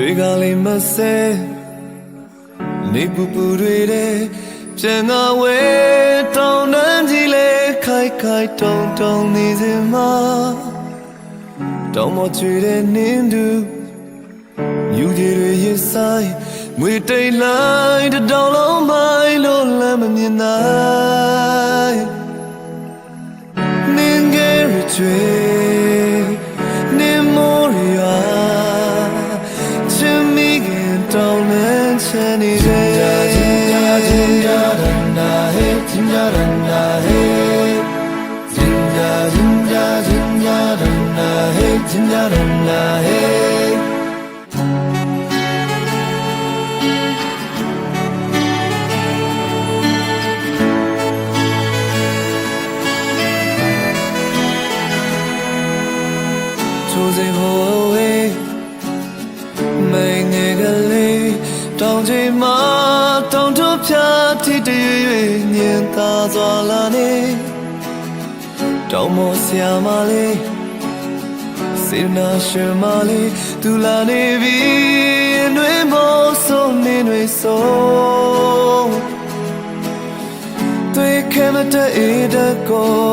ကျွေးကလေးမဆဲနေပူပူတွေတဲ့ပြန်ငါဝဲတောင်းတန်းကြီးလေခိုက်ခိုက်တုံတုံနေစမှာတောင်းမချွေတဲ့နင်းသူမြူကြီးတွေရင်ဆိုင်ငွေတိတ်လိုက်တစ်တောင်လုံးမိုင်းလို့လမ်းမမြင်နိုင်နင်ငယ်ရ တောင်းလန်းချင်နေတယ်ချင်ကြချ တောင်ချိန်မှာတောင်ထုတ်ဖြာထိတရွေညင်သာစွာလာနေတောင်မောဆရာမလေးစေနာရှမလေးသူလာနေပြီနှွေးမောဆုံးနေနှွေးဆုံးတွေ့ခဲမတဲ့အေးတကော